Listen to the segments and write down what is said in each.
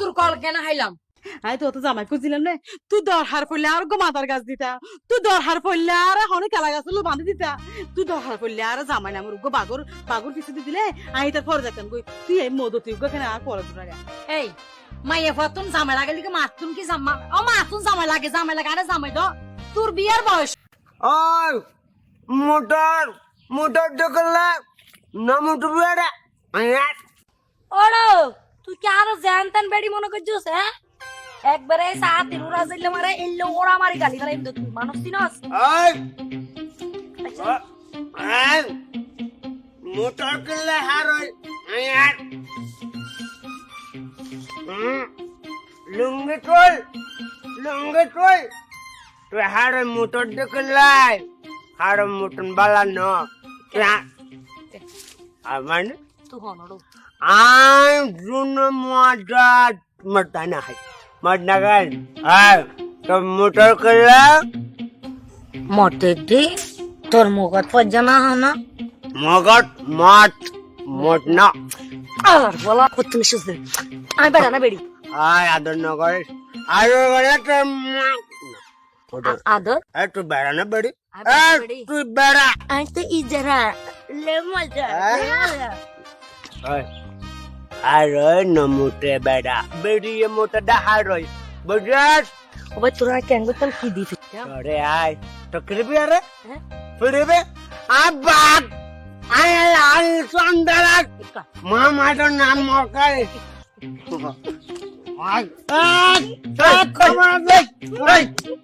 তোর কল কেন হাইলাম। আই তো তো জামাই খুঁজছিলাম রে। তুই দরহার পড়লে আর গো মাতার গাছ দিতা। তুই দরহার পড়লে আর হনে কালা গাছ লো বাঁধি দিতা। তুই দরহার পড়লে আর জামাই নামর গো বাগর বাগর পিছে দি দিলে আই তার পরে যাইতাম গই তুই এই মদ তুই গো কেন আর পরে দুরা এই মাইয়া ফতুন জামাই লাগে লিখে মাতুন কি জামা ও মাতুন জামাই লাগে জামাই লাগে আরে জামাই তো তোর বিয়ার বয়স। ওই মোটর মোটর দোকানলা না মোটর বেড়া ওড়ো। তুই কি আরও জানতেন বেড়ি মনে করছিস হ্যাঁ? একবারে সাথে উড়া যাইলে মারে এল্লে ওড়া মারি গালি গালি তুই মানুষ চিনস ওই মোটর কিনলে হার লুঙ্গি টল লুঙ্গি টল তুই হার মোটর দোকানলাই হার মোটন বালা ন। আর হনড়ো I'm Bruno Mada Madana hai. Madnagan. Ay, তো মোটর করলা মতে দি তোর মুখত পর্যনা হনা মগট মট মট না আর বলা করতে শুনছে আমি বেড়া না বেড়ি আয় আদর নগর আদর করে তো আদর এই বেড়া না বেড়ি আমি বেড়া এই বেড়ি। তুই বেড়া আমি তো ইজারা লে মজা আর নমুটে বেড়া বেরিয়ে মোটরটা হার ওই বুঝাস ও ভাই তোরা কেন করতাম কি দি আরে আয় তো করবি আরে? ফিরবে আবাক আয় লাল সন্দালা মা মাটার নাম মকাই। কেঁদে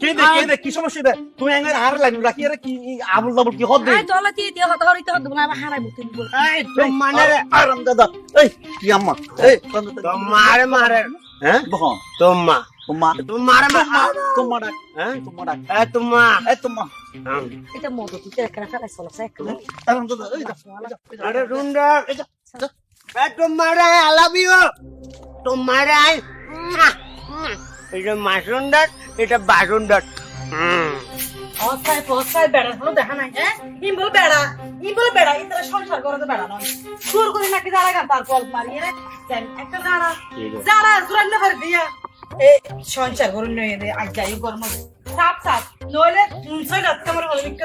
কেঁদে কি সমস্যা দে তুমি এঙ্গে হার লাগি রাখি আরে কি আবুল দাবুল কি হদ দে? আই তোলা তি তি হত হরিতে হত না হারাই মুতি বল তোমার আরাম দাদা। এই কি আম্মা? এই তোমার মারে হ্যাঁ? বহ তোমা তোমা তোমার মা। তোমা ডাক। হ্যাঁ? তোমা ডাক। এ তোমা এই তোমা এটা মদ তুই কেন ফেলাই চলা সাইক আরাম দাদা এই আরে রুন্ডা এ তোমার আই লাভ ইউ তোমার আই এটা মাসুন্ডার এটা বাসুন্ডার অস্থায় অস্থায় বেড়া হলো দেখা নাই হ্যাঁ? ইম বলে বেড়া ইম বলে বেড়া ইতারা সংসার করে তো বেড়া নয়। সুর করে নাকি যারা গান তার কল মারিয়ে রে একটা যারা যারা সুরান না পারে দিয়া এ সংসার করে নয় দে আজ যাই গরম সাপ সাপ নইলে ছয় রাত কামড় হলো বিক্কা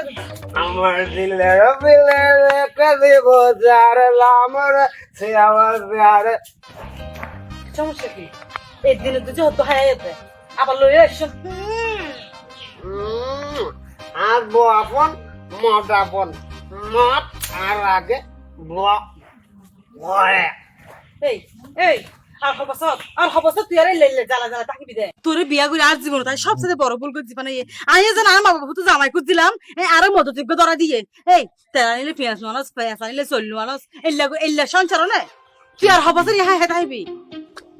আমার দিলের বিলের কাজে বোঝার লামর সে আমার বিহারে সমস্যা কি? এই দিনে হায় যেতে আবার লইয়া আর বো আপন মদ আপন মদ আর আগে ব- বরে এই এই আর হবসত আর হবসত তুই আরে লেলে জ্বালা জ্বালা তাকিবি দে তোরে বিয়া করে আর জীবন তাই সবচেয়ে বড় ভুল করছি মানে আইয়ে যেন আর মা বাবা তো জামাই এই আরও মদযোগ্য ধরা দিয়ে। এই তেরা নিলে পেঁয়াজ মানুষ পেঁয়াজ আনিলে চল্লু মানুষ এল্লা এল্লা সংসার নে তুই আর হবসত ইহা হেতা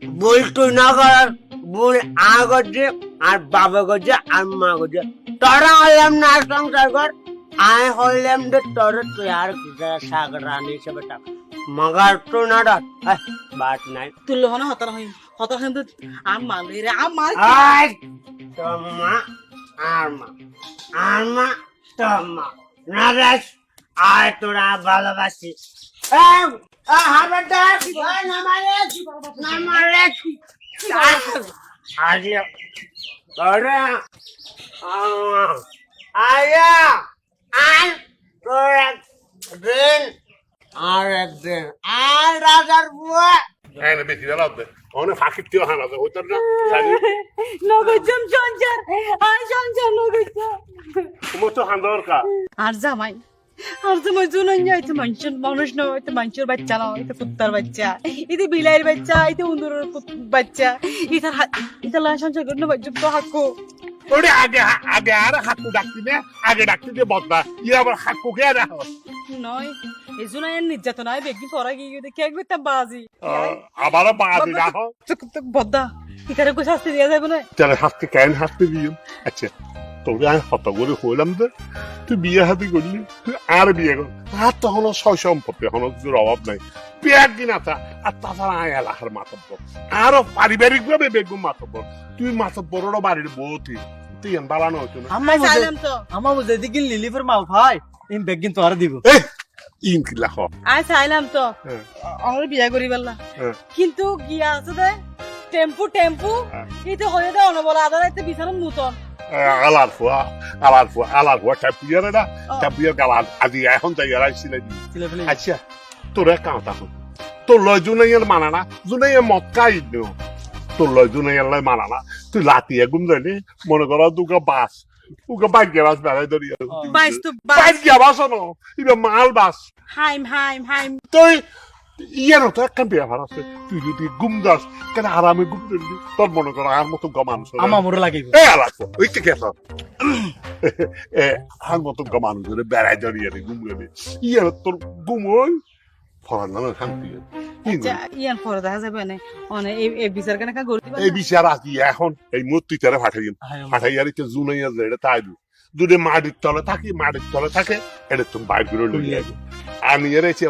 হইবি ভুল তুই না করার ভুল আ করছে আর বাবা করছে আর মা করছে তোরা হইলাম না সংসার কর আয় হইলাম যে তোর তুই আর শাক রানি হিসেবে টাক মগার তো না ডাক বাট নাই। তুই লোহন হতার হই হতার কিন্তু আম রে মাল আয় তোর মা আর মা। আর মা তোর মা। না দেখ আয় তোরা ভালোবাসি আরে, আয়া, আয়, তোর একদিন, আর একদিন, আর রাজার বুয়া হ্যাঁ বেশি বেলা অনেক ফাঁকির তিও হানা যায় ওইটার না নগজম সংসার আর সংসার নগজম তোমার তো হান দরকার। আর জামাই আর জুনন যাইতে মানুষের মানুষ না হইতে মানুষের বাচ্চা না হইতে কুত্তার বাচ্চা ইতে বিলাইয়ের বাচ্চা ইতে উন্দরের বাচ্চা ইতার হাত ইতার লা সংসার করলে বাচ্চা তো হাকো। ওরে আগে আগে আর হাকু ডাকতি না আগে ডাকতি দিয়ে বদলা ইয়ে আবার হাকু কে রাখ নয় এই জুনাইয়ের নির্যাতন হয় বেগি গিয়ে দেখে একবার তা বাজি। আবারও বাদি রাখ বদ্দা ইতারে কো শাস্তি দিয়া যাবে না। তাহলে হাসতে কেন দিও আচ্ছা। তোকে আমি করে হইলাম যে তুই বিয়ে হাতি করলি তুই আর বিয়ে কর। আর তখন সয় সম্পত্তি এখন তোর অভাব নাই। পেয়ার কিনা তা আর তাছাড়া আয় এলাকার মাতব্য আরও পারিবারিক ভাবে মাতব্য তুই মাতব্বরেরও বাড়ির বউতি তুই। এন বালানো না। আম্মা বুঝে তো। দিকে লিলিফের মাল খাই ইন বেগ কিন্তু আর দিব। ইন কিলা হ আই চাইলাম তো। হ্যাঁ। আমার বিয়া করি পারলা। হ্যাঁ। কিন্তু গিয়া আছে দে? টেম্পু টেম্পু। হ্যাঁ। ইতে হয়ে দেওয়া না বলে আদার এতে বিছানার নূতন। আলার ফুয়া আলার ফুয়া আলার ফুয়া ট্যাপিয়ারে না ও। ট্যাপিয়ার গালার আজি এখন যাই আর আইছিলে ছিলে আচ্ছা তোর এক কামতা হল তোর লয় জুনাইয়ের মানা না জুনাইয়ের মদ খাই দিও তোর লয় জুনাইয়ের লয় মানা না তুই লাতিয়ে গুম যাইনি মনে করো দুগা বাস উগা বাইকে বাস বেড়াই ধরি বাইশ তো বাইকে বাস ন ইবে মাল বাস হাইম হাইম হাইম তুই ইয়ের তো একখান বিয়া আছে। তুই যদি গুম দাস কেন আরামে গুম দিবি? তোর মনে করো আর মতো গমানুষ আমার লাগিব। এ আলাকো ওই কে এ আর মতো গমানুষ বেড়াই ধরিয়ে গুম গেলি। ইয়ের তোর গুম ওই ফরান শান্তি ইয়ান পরে দেখা যাবে না। অনে এই এই বিচার কেন কা গড়ি এই বিচার আছি এখন এই মূর্তি তারা পাঠাই পাঠাই আর জুনাইয়া এটা তাই দু যদি মাটির তলে থাকি মাটির তলে থাকে এটা তুমি বাইর করে লইয়ে এর এসে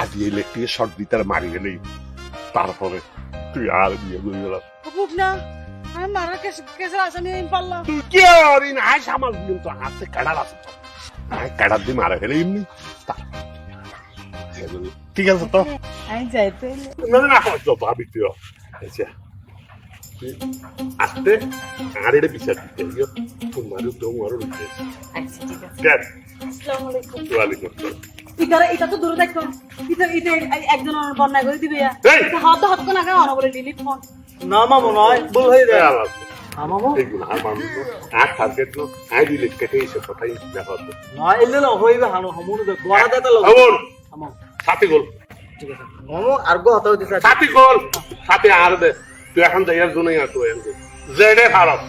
এমন আজ ইলেকট্রিক শর্ট দিতে মারি গেলেই তারপরে তুই আর বিয়ে করে গেলাম খুব না আমি মারার কেস কেসের আসামি আমি পারলাম। তুই কে আর ইন আয় সামাল দিন তো হাতে কাটার আছে তো। আয় কাটার দিয়ে মারা গেলে এমনি। ঠিক আছে তো? আমি যাইতে না না না তো ভাবি তুই। আচ্ছা আসতে আর এটা বিচার দিতে ইয়ে তোমার তোমার রয়েছে আচ্ছা ঠিক আছে। আসসালামু আলাইকুম। ওয়ালাইকুম আসসালাম। ইতারা এটা তো দূরে দেখো ইতা ইতে একজন বন্যা করে দিবে হত হত না কা অন বলে ফোন। না মামু নয় ভুল হয়ে যায়। আল্লাহ এইগুলো আর মানুষ আর টার্গেট নো আই দিলে কেটে এসে কথাই দেখা হতো নয় এলে না হইবে হানো হামুন দে গোয়া দেতা লগ আমন আমাম সাথে গোল। ঠিক আছে। মামু আর গো হতা হইতে সাথে গোল! সাথে আর দে। তুই এখন যাই আর দুনিয়া তো জেডে ভারত।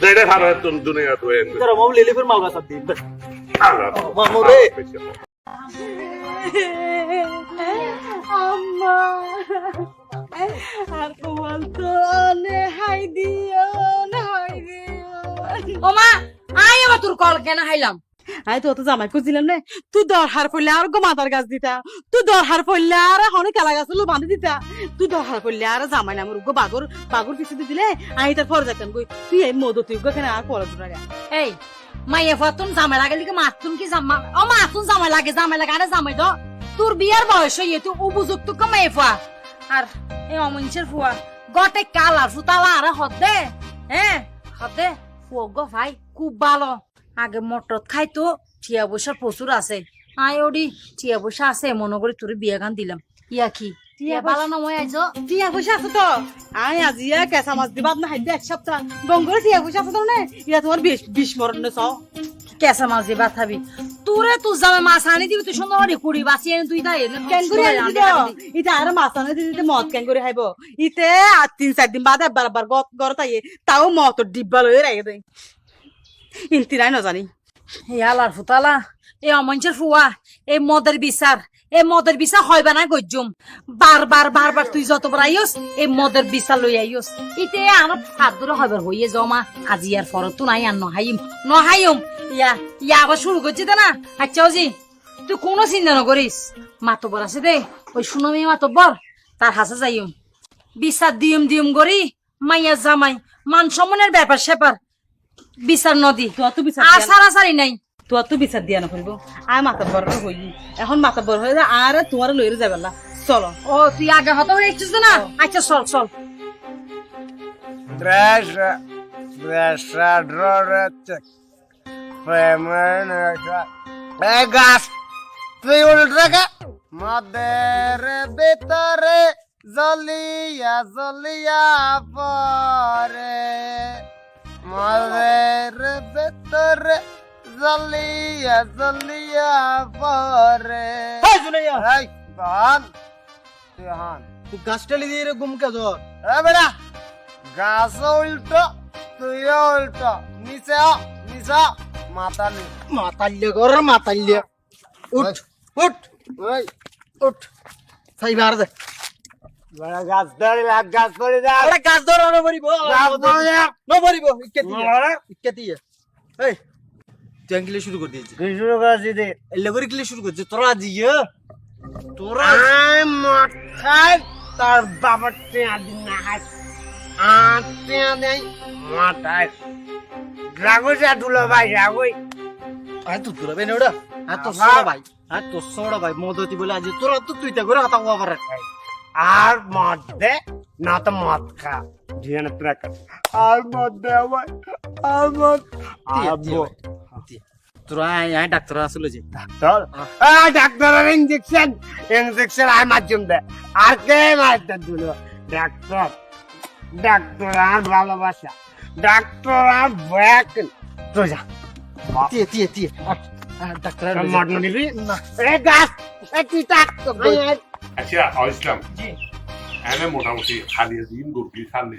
জেডে ভারত দুনিয়া তো এন তোরা মামু মালগা মামু রে। আম্মা আর তোমার তো হাই দিও হাই দিও ও মা আয় আবার তোর কল কেন হাইলাম? আই তো তো জামাই খুঁজছিলাম নে। তুই দরহার পড়লে আর গো মাতার গাছ দিতা। তুই দরহার পড়লে আর হনে কালা গাছ লো বাঁধি দিতা। তুই দরহার পড়লে আর জামাই নামের গো বাগর বাগর পিছু দিলে আই তার পর যাইতাম কই তুই এই মদ তুই গো কেন আর পড়া দূরা এই মাইয়া ফাতুন জামাই লাগে লিখে মাতুন কি জামা? ও মাতুন জামাই লাগে জামাই লাগে, আরে জামাই তো তোর বিয়ার বয়স হইয়ে তুই উপযুক্ত কমাই ফুয়া আর এই অমনছের ফুয়া গটে কালার ফুতালা আরে হদে হ্যাঁ হদে ফুয়া গো ভাই খুব ভালো আগে মটর খাইতো টিয়া বৈশা প্রচুর আছে। আয় ওডি টিয়া বৈশা আছে, মনে করে তোর বিয়া গান দিলাম। ইয়া কি? টিয়া ভালো নময় আইছো টিয়া পয়সা আছে তো। আই আজিয়া কেঁচা মাছ দিবাত না হাইদে এক সপ্তাহ। গঙ্গরে টিয়া পয়সা আছে তো নে। ইয়া তোমার বিষ বিষ মরণ নে চাও কেসা মাছ তোরে তুই জামে মাছ আনি দিবি তুই সুন্দর করে কুড়ি বাঁচিয়ে এনে তুই তাই কেন করে আনি দিত ইতে আর মাছ আনে দিতে মদ কেন করে খাইব। ইতে আর তিন চার দিন বাদে গত গরত আইয়ে তাও মত ডিব্বা লয়ে রাখে দেয়। ইনতি নাই নজানি। এই আলার ফুতালা এই অমঞ্চের ফুয়া এই মদের বিচার। এই মদের বিচার হইবা না গজ্জুম? বারবার বারবার তুই যতবার আইস এই মদের বিচার লই আইস। ইতে হাত ধরে হইবার হইয়ে জমা আজি আর ফরত তো নাই আর নহাইম। নহাইম ইয়া ইয়া আবার শুরু করছি তো না? আচ্ছা ওজি তুই কোনো চিন্তা নকরিস। মাতবর আছে দে। ওই সুনমি মাতবর তার হাসে যাইম। বিচার দিম দিম করি মাইয়া জামাই। মান সম্মানের ব্যাপার স্যাপার বিচার নদী দিয়া সারাসারি নাই। তো তো বিচার দিয়া না করিব আর মাথা বড় হই এখন মাথা বড় হয়ে আর তোমার লইরে যাবে না। চলো। ও তুই আগে হতো একটু না? আচ্ছা চল চল। গাছ তুই উল্টে মদের ভিতরে জলিয়া জলিয়া জলিয়া জলিয়া পরে। এই জুনাইয়া এই বান। তুই হান। তুই গাছটালি দিয়ে গুম কে ধর। এ বেটা গাছ উল্টো তুইও উল্টো। নিচে নিচে নি মাতাল্লে কর মাতাল্লে। উঠ উঠ। ওই উঠ। সাইবার দে। বেটা গাছ ধরে লাগ গাছ পড়ে যা। আরে গাছ ধর না মরিব গাছ যা। না মরিব ইকে দিয়ে ইকে দিয়ে এই। তুই আঙ্গিলে শুরু করে দিয়েছিস। শুরু করছি দে এলে করে কিলে শুরু করছিস তোরা জিয়ে তোরা মাথায় তার বাবার টিয়া দিন না হাত আট টিয়া দেয় মাথায়। রাগো যা দুলো ভাই রাগোই। আয় তো তোরা বেনে ওটা আর তো সোড়া ভাই আর তো সোড়া ভাই মদতি বলে আজ তোরা তো তুই তা করে হাতা হওয়া পারে আর মধ্যে না তো মদ খা। জিয়ানে ট্রাক আর মদ দেওয়া আর মদ আবো তোরা আয় ডাক্তার আসলে যে। আ ডাক্তারের ইনজেকশন ইনজেকশন দে। আর কে মারতে দিল? ডাক্তার। ডাক্তার আর ভালোবাসা। ডাক্তার আর ব্যাক তো যা। ডাক্তার নিবি? না। এ গাছ এ তুই ডাক্তার আচ্ছা এনে মোটামুটি খালি দিন গুরগি খালি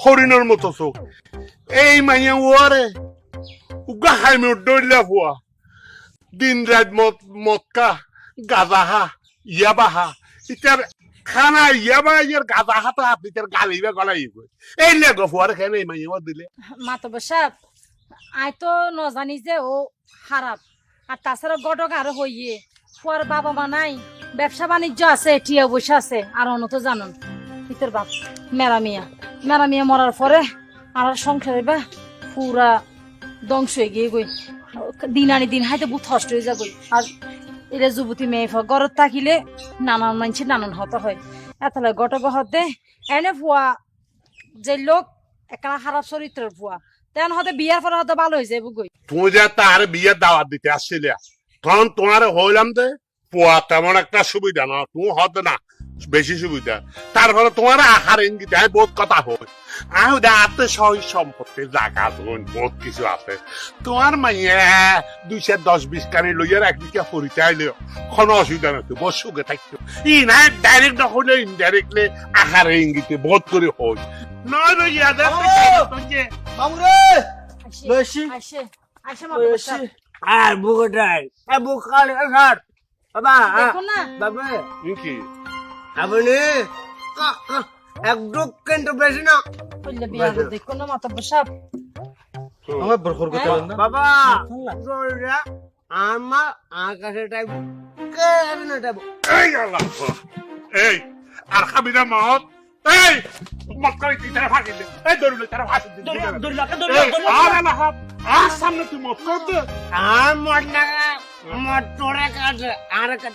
হরিণের মতো চোখ। এই মাইয়া ওয়ারে উগা হাইমে ডইলা ফুয়া দিন রাত মদ মদকা গাজাহা ইয়াবাহা ইতার খানা ইয়াবা ইয়ার গাজাহা তো আপনি তার গালিবে গলাই এই লেগো ফুয়ার খেয়ে এই মাইয়া দিলে। মাতাব্বর সাহেব আই তো ন যে ও খারাপ আর তাছাড়া গটক আরও হইয়ে পর বাবা মা নাই ব্যবসা বাণিজ্য আছে টিয়া বসে আছে আর অন্য তো জানুন। ইতর বাপ মেরা মিয়া। মেরা মিয়া মরার পরে আর সংসারে বা পুরা ধ্বংস হয়ে গিয়ে গই। দিন আনি দিন হাইতে বহুত কষ্ট হয়ে যাবই। আর এটা যুবতী মেয়ে ফ, ঘরত থাকিলে নানান মানুষের নানান হত হয়। এতলে গটক হতে এনে ফুয়া যে লোক একটা খারাপ চরিত্রের ফুয়া তেন হতে বিয়ার পরে হতে ভালো হয়ে যাব গই তুমি যে তার বিয়ে দাওয়াত দিতে আসছিলে, তখন তোমার হইলাম যে পোয়া তেমন একটা সুবিধা না, তুমি হতে না। বেশি সুবিধা। তারপরে তোমার আহার ইঙ্গিত আমি বহুত কথা হয়। আমি আতে সহি সম্পত্তি ধন বহুত কিছু আছে। তোমার মাইয়া দুইশো দশ বিশ কানি লইয়ার একদিকে হরিতে আইলেও কোনো অসুবিধা নাই বহুত সুখে থাকতো ই না ডাইরেক্ট নহলে ইনডাইরেক্টলি আহারে ইঙ্গিতে বহুত করে হয়। নয় মামুরে লইছি। আর বুকটাই এ বুক স্যার বাবা দেখো না। বাবা কি আপনি? কা- কা- একটু কিন্তু বেশি না। কইলে বিয়া করে দেখো না মাতাব্বর সাহেব আমার বরখর করতে না? বাবা আমার আকাশে টাইপ কে আমি না টাইপ এই আল্লাহ এই আর খাবি না মত এই মক্কাই তুই তারা ফাঁকি দে। এই দৌড়লে তারা ফাঁকি দে। দরিলাকে এই, আর আল্লাহ হাত, আর সামনে তুই মত কর দে আর মট না তোরে কাছে আর দিল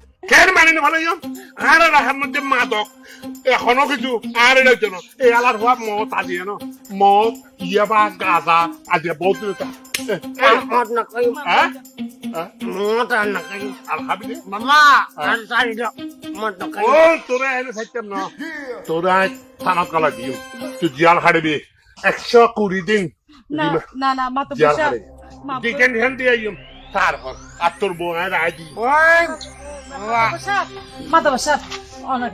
কেন মারি না ভালো আর রাখার মধ্যে মাদক। এখনও কিছু? আর এটার জন্য এই আলার হওয়া মত আজিয়ে ন মত ইয়াবা গাজা আজিয়ে বহুত মট না কই হ্যাঁ? মট আর না কই আর খাবি দে বাবা আর সারি দাও। মট না কই ও তোরা এনে থাকতাম না। তোরা থানা কলা দিও। তুই জিয়াল হাড়বি একশো কুড়ি দিন। না না না হ্যান্ড দিয়ে আইম। তারপর আর তোর বউ আর আইডি ওই মাতাব্বর সাহেব মাতাব্বর সাহেব অনেক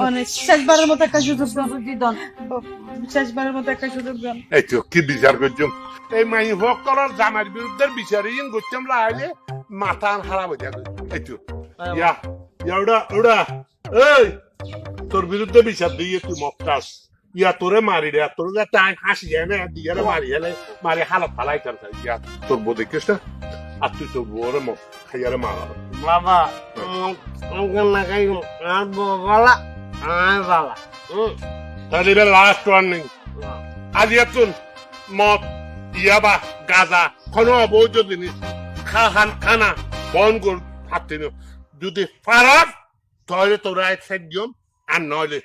অনেক শেষবারের মতো একটা সুযোগ দিদন শেষবারের মতো একটা সুযোগ দেন এই তো কি বিচার করছম এই মাই হোক করার জামার বিরুদ্ধে বিচারে ইন লাইলে মাথা খারাপ হয়ে যাবে এই তো ইয়া ইয়া ওটা ওটা এই তোর বিরুদ্ধে বিচার দিয়ে তুই মক্কাস ইয়া তোরে মারি রে তোর যে টাই হাসি যায় না দিয়ে মারি হেলে মারি হালত ফালাই ইয়া তোর বউ দেখিস না খাইয়ারে মারা বাবা আমাকে না কই আর বালা আর বালা হুম তাহলে এবার লাস্ট ওয়ার্নিং আজ এতুন মদ ইয়াবা গাঁজা কোনো অবৈধ জিনিস খাহান খানা বন কর হাতে যদি পারাস তাহলে তোরা এক সাইড আর নইলে